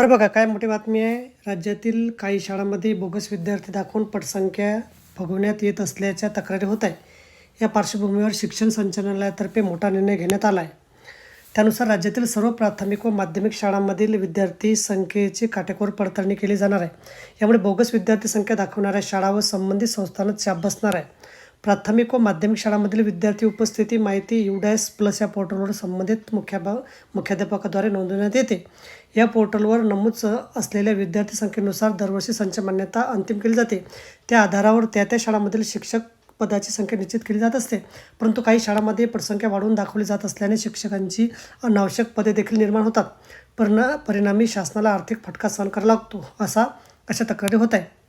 तर बघा काय मोठी बातमी आहे. राज्यातील काही शाळांमध्ये बोगस विद्यार्थी दाखवून पटसंख्या फगवण्यात येत असल्याच्या तक्रारी होत आहे या पार्श्वभूमीवर शिक्षण संचालनालयातर्फे मोठा निर्णय घेण्यात आला आहे. त्यानुसार राज्यातील सर्व प्राथमिक व माध्यमिक शाळांमधील विद्यार्थी संख्येची काटेकोर पडताळणी केली जाणार आहे. यामुळे बोगस विद्यार्थी संख्या दाखवणाऱ्या शाळा व संबंधित संस्थांना चाप बसणार आहे. प्राथमिक व माध्यमिक शाळांमधील विद्यार्थी उपस्थिती माहिती युडायस प्लस या पोर्टलवर संबंधित मुख्याभा मुख्याध्यापकाद्वारे नोंदवण्यात येते. या पोर्टलवर नमूद असलेल्या विद्यार्थी संख्येनुसार दरवर्षी संच मान्यता अंतिम केली जाते. त्या आधारावर त्या त्या शाळांमधील शिक्षक पदाची संख्या निश्चित केली जात असते. परंतु काही शाळांमध्ये पटसंख्या वाढवून दाखवली जात असल्याने शिक्षकांची अनावश्यक पदे देखील निर्माण होतात. परिणा परिणामी शासनाला आर्थिक फटका सहन करावा लागतो असा अशा तक्रारी होत आहे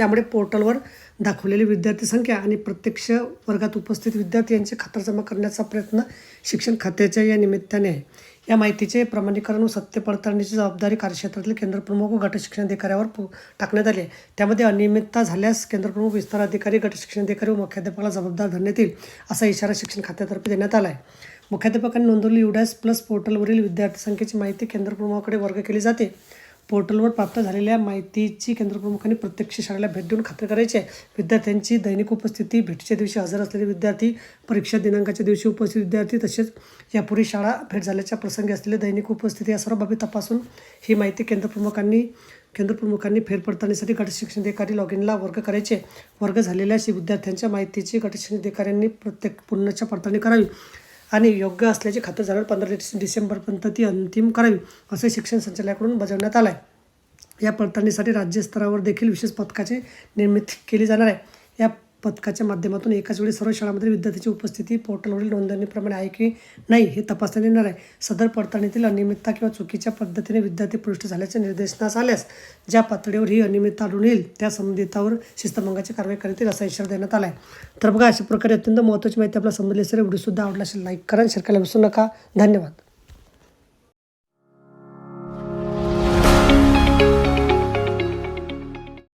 त्यामुळे पोर्टलवर दाखवलेली विद्यार्थी संख्या आणि प्रत्यक्ष वर्गात उपस्थित विद्यार्थी यांची खातरजमा करण्याचा प्रयत्न शिक्षण खात्याच्या या निमित्ताने आहे. या माहितीचे प्रमाणीकरण व सत्य पडताळणीची जबाबदारी कार्यक्षेत्रातील केंद्रप्रमुख व गट शिक्षणाधिकाऱ्यावर पु टाकण्यात आली त्यामध्ये अनियमितता झाल्यास केंद्रप्रमुख विस्तार अधिकारी गट शिक्षणाधिकारी व मुख्याध्यापकाला जबाबदार धरण्यात येईल असा इशारा शिक्षण खात्यातर्फे देण्यात आला आहे. मुख्याध्यापकांनी नोंदवली युडॅस प्लस पोर्टलवरील विद्यार्थी संख्येची माहिती केंद्रप्रमुखाकडे वर्ग केली जाते. पोर्टलवर प्राप्त झालेल्या माहितीची केंद्रप्रमुखांनी प्रत्यक्ष शाळेला भेट देऊन खात्री करायची आहे. विद्यार्थ्यांची दैनिक उपस्थिती भेटीच्या दिवशी हजर असलेले विद्यार्थी परीक्षा दिनांकाच्या दिवशी उपस्थित विद्यार्थी तसेच यापूर्वी शाळा भेट झाल्याच्या प्रसंगी असलेले दैनिक उपस्थिती या सर्व बाबी तपासून ही माहिती केंद्रप्रमुखांनी केंद्रप्रमुखांनी फेरपडताळणीसाठी गटशिक्षण अधिकारी लॉग इनला वर्ग करायचे. वर्ग झालेल्या विद्यार्थ्यांच्या माहितीची गटशिक्षण अधिकाऱ्यांनी प्रत्येक पूर्णच्या पडताळणी करावी. आणि योग्य असल्याचे खातं झाल्यावर पंधरा डिस डिसेंबरपर्यंत ती अंतिम करावी असे शिक्षण संचालनाकडून बजावण्यात आलं आहे या पडताळणीसाठी राज्यस्तरावर देखील विशेष पथकाची निर्मिती केली जाणार आहे. या पथकाच्या माध्यमातून एकाच वेळी सर्व शाळांमध्ये विद्यार्थ्यांची उपस्थिती पोर्टलवरील नोंदणीप्रमाणे आहे की नाही हे तपासण्यात येणार आहे. सदर पडताळणीतील अनियमितता किंवा चुकीच्या पद्धतीने विद्यार्थी पृष्ठ झाल्याचे निर्देशनास आल्यास ज्या पातळीवर ही अनियमितता आढळून येईल त्या संबंधितावर शिस्तभंगाची कारवाई करण्यात येईल असा इशारा देण्यात आला आहे तर बघा अशा प्रकारे अत्यंत महत्त्वाची माहिती आपल्याला समजली असेल व्हिडिओसुद्धा आवडला असेल लाईक करा शेअर करायला विसरू नका. धन्यवाद.